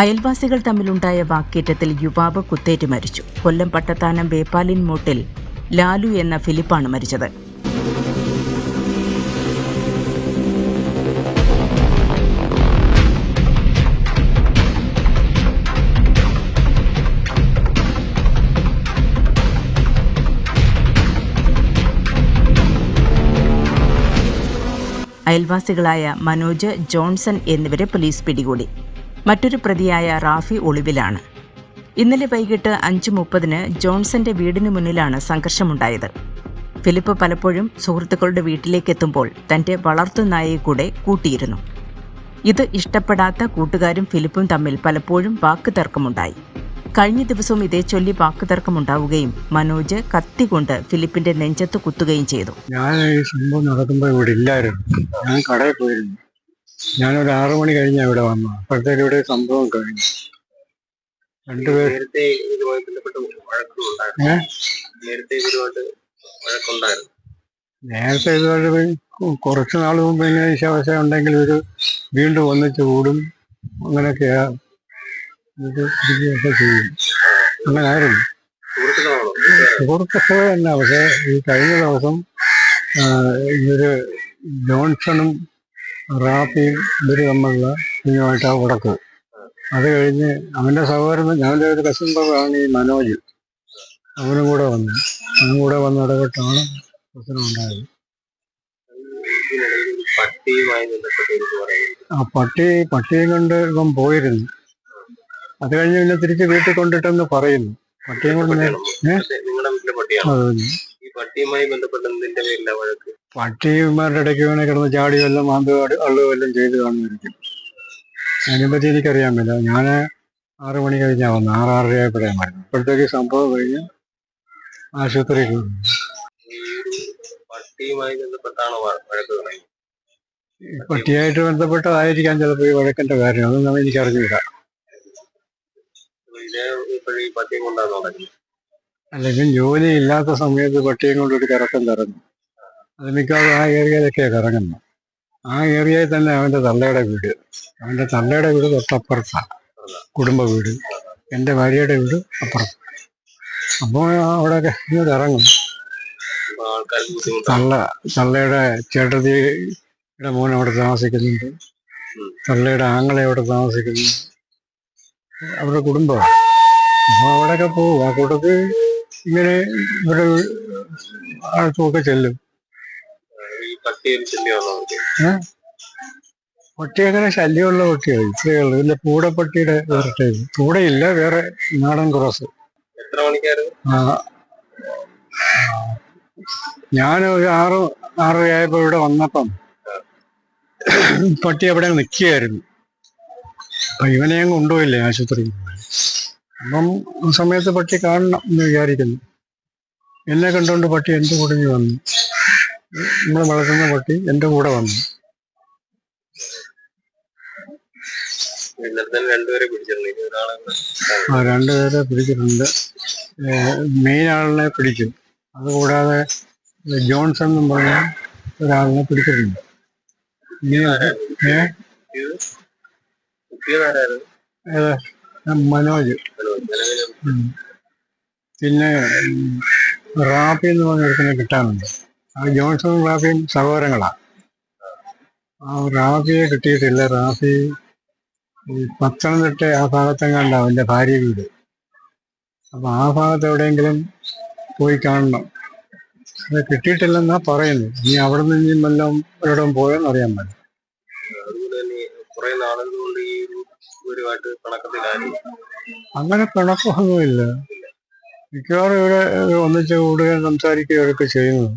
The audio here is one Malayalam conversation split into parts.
അയൽവാസികൾ തമ്മിലുണ്ടായ വാക്കേറ്റത്തിൽ യുവാവ് കുത്തേറ്റ് മരിച്ചു. കൊല്ലം പട്ടത്താനം ബേപ്പാലിൻ മൂട്ടിൽ ലാലു എന്ന ഫിലിപ്പാണ് മരിച്ചത്. അയൽവാസികളായ മനോജ് ജോൺസൺ എന്നിവരെ പോലീസ് പിടികൂടി. മറ്റൊരു പ്രതിയായ റാഫി ഒളിവിലാണ്. ഇന്നലെ വൈകിട്ട് അഞ്ച് മുപ്പതിന് ജോൺസന്റെ വീടിന് മുന്നിലാണ് സംഘർഷമുണ്ടായത്. ഫിലിപ്പ് പലപ്പോഴും സുഹൃത്തുക്കളുടെ വീട്ടിലേക്കെത്തുമ്പോൾ തന്റെ വളർത്തുനായയെ കൂടെ കൂട്ടിയിരുന്നു. ഇത് ഇഷ്ടപ്പെടാത്ത കൂട്ടുകാരും ഫിലിപ്പും തമ്മിൽ പലപ്പോഴും വാക്കുതർക്കമുണ്ടായി. കഴിഞ്ഞ ദിവസവും ഇതേ ചൊല്ലി വാക്കുതർക്കമുണ്ടാവുകയും മനോജ് കത്തികൊണ്ട് ഫിലിപ്പിന്റെ നെഞ്ചത്ത് കുത്തുകയും ചെയ്തു. ഞാൻ ഈ സംഭവം നടക്കുമ്പോൾ ഇവിടെ ഇല്ലായിരുന്നു. ഞാൻ കടയിൽ പോയിരുന്നു. ഞാനൊരു ആറു മണി കഴിഞ്ഞാ ഇവിടെ വന്നു അപ്പോഴത്തേക്ക് ഇവിടെ സംഭവം കഴിഞ്ഞു. രണ്ടുപേർ നേരത്തെ ഇതുപോലെ കുറച്ച് നാൾ മുമ്പ് ഇങ്ങനെ ഈശാവശ ഉണ്ടെങ്കിൽ ഒരു വീണ്ടും ഒന്നിച്ച് കൂടും. അങ്ങനെയൊക്കെയാ ഇത് ചെയ്യും. അങ്ങനെ ആയിരുന്നു സുഹൃത്തുക്കൾ തന്നെ. പക്ഷേ ഈ കഴിഞ്ഞ ദിവസം ഇവർ ജോൺസണും റാപ്പിയും ഇവർ തമ്മിലുള്ള ഇതുമായിട്ടാ ഉടക്ക് അത് കഴിഞ്ഞ് അവന്റെ സഹോദരൻ ഞാൻ ഒരു കസിൻ ഈ മനോജ്. അവനും കൂടെ വന്നു. അവനും കൂടെ വന്ന് ഇടപെട്ടാണ് പ്രശ്നം ഉണ്ടായത്. ആ പട്ടി പട്ടിയും കൊണ്ട് ഇപ്പം പോയിരുന്നു. അത് കഴിഞ്ഞ് പിന്നെ തിരിച്ച് വീട്ടിൽ കൊണ്ടിട്ടെന്ന് പറയുന്നു. പട്ടിയും കൊണ്ട് ഏഹ് നിങ്ങളുടെ വീട്ടിലെ പട്ടിയാണ്? ഈ പട്ടിയുമായി ബന്ധപ്പെട്ട് വഴക്ക്? പട്ടിമാരുടെ ഇടയ്ക്ക് വേണേ കിടന്ന് ചാടി വല്ലതും മാന്ത് അള്ളു വല്ലതും ചെയ്ത് കാണുമായിരിക്കും. അതിനെപ്പറ്റി എനിക്കറിയാൻ പറ്റില്ല ഞാൻ ആറ് മണി കഴിഞ്ഞാൽ വന്നു ആറ് ആറര ആയപ്പോഴേ മാറി ഇപ്പോഴത്തേക്ക് സംഭവം കഴിഞ്ഞ് ആശുപത്രി പട്ടിയായിട്ട് ബന്ധപ്പെട്ടതായിരിക്കാം ചിലപ്പോൾ ഈ വഴക്കിന്റെ കാര്യം. അതൊന്നും എനിക്കറിഞ്ഞില്ല എനിക്ക് അറിഞ്ഞില്ല അല്ലെങ്കിൽ ജോലി ഇല്ലാത്ത സമയത്ത് പട്ടിയെ കൊണ്ടൊരു കറക്കം കറങ്ങും അത് മിക്കവാറും ആ ഏരിയയിലൊക്കെയാണ് കറങ്ങുന്നത് ആ ഏരിയയിൽ തന്നെ അവന്റെ തള്ളയുടെ വീട്. അവന്റെ തള്ളയുടെ വീട് തൊട്ടപ്പുറത്താണ് കുടുംബ വീട്. എന്റെ ഭാര്യയുടെ വീട് അപ്പുറത്ത്. അപ്പോൾ അവിടെ ഇങ്ങോട്ട് ഇറങ്ങും. തള്ള തള്ളയുടെ ചേട്ടത്തിയുടെ മോൻ അവിടെ താമസിക്കുന്നുണ്ട്. തള്ളയുടെ ആങ്ങളെ അവിടെ താമസിക്കുന്നുണ്ട്. അവരുടെ കുടുംബമാണ് അപ്പോൾ അവിടെയൊക്കെ പോകും ആ കൂട്ടത്തിൽ ഇങ്ങനെ ഇവരുടെ അടുത്തുമൊക്കെ ചെല്ലും. പട്ടി അങ്ങനെ ശല്യമുള്ള പട്ടിയാണ് ഇത്രയേ ഉള്ളൂ. ഇതിന്റെ പൂടപ്പട്ടിയുടെ വേറെ പൂടയില്ല വേറെ നാടൻ ക്രോസ്. എത്ര മണിക്കായിരുന്നു? ഞാൻ ഒരു ആറ് ആറരയായപ്പോ ഇവിടെ വന്നപ്പം പട്ടി അവിടെ നിൽക്കുകയായിരുന്നു. അപ്പൊ ഇവനെ അങ്ങ് കൊണ്ടുപോയില്ലേ ആശുപത്രിയിൽ? അപ്പം ആ സമയത്ത് പട്ടി കാണണം എന്ന് വിചാരിക്കുന്നു. എന്നെ കണ്ടുകൊണ്ട് പട്ടി എന്റെ കൂടെ വന്നു. നമ്മൾ വളർത്തുന്ന പട്ടി എന്റെ കൂടെ വന്നു. ആ രണ്ടുപേരെ പിടിച്ചിട്ടുണ്ട്. മെയിൻ ആളിനെ പിടിച്ചു അതുകൂടാതെ ജോൺസൺ എന്നും പറഞ്ഞ ഒരാളിനെ പിടിച്ചിട്ടുണ്ട്? മനോജ്. പിന്നെ റാപ്പി എന്ന് പറഞ്ഞ ഒരുത്തിനെ കിട്ടാനുണ്ട്. ആ ജോൺസൺ റാഫിയും സഹോദരങ്ങളാണ് ആ റാഫിയെ കിട്ടിയിട്ടില്ല. റാഫി ഈ പത്തനംതിട്ട ആ ഭാഗത്തെങ്ങാണ്ടാവും എന്റെ ഭാര്യ വീട്. അപ്പൊ ആ ഭാഗത്ത് എവിടെയെങ്കിലും പോയി കാണണം. അത് കിട്ടിയിട്ടില്ലെന്നാ പറയുന്നു ഇനി അവിടെ നിന്ന് വല്ലതും എവിടെയും പോയെന്ന് അറിയാൻ പറ്റും കണക്കത്തിലായിരുന്നു അങ്ങനെ പിണക്കമൊന്നുമില്ല. മിക്കവാറും ഇവിടെ ഒന്നിച്ച് കൂടുകയും സംസാരിക്കുകയൊക്കെ ചെയ്യുന്നത്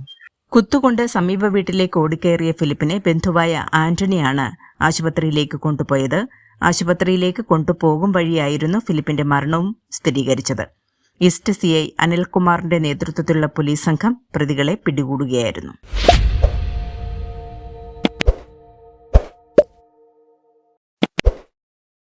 കുത്തുകൊണ്ട് സമീപ വീട്ടിലേക്ക് ഓടിക്കയറിയ ഫിലിപ്പിനെ ബന്ധുവായ ആന്റണിയാണ് ആശുപത്രിയിലേക്ക് കൊണ്ടുപോയത്. ആശുപത്രിയിലേക്ക് കൊണ്ടുപോകും വഴിയായിരുന്നു ഫിലിപ്പിന്റെ മരണവും സ്ഥിരീകരിച്ചത്. ഈസ്റ്റ് സി ഐ അനിൽകുമാറിന്റെ നേതൃത്വത്തിലുള്ള പോലീസ് സംഘം പ്രതികളെ പിടികൂടുകയായിരുന്നു.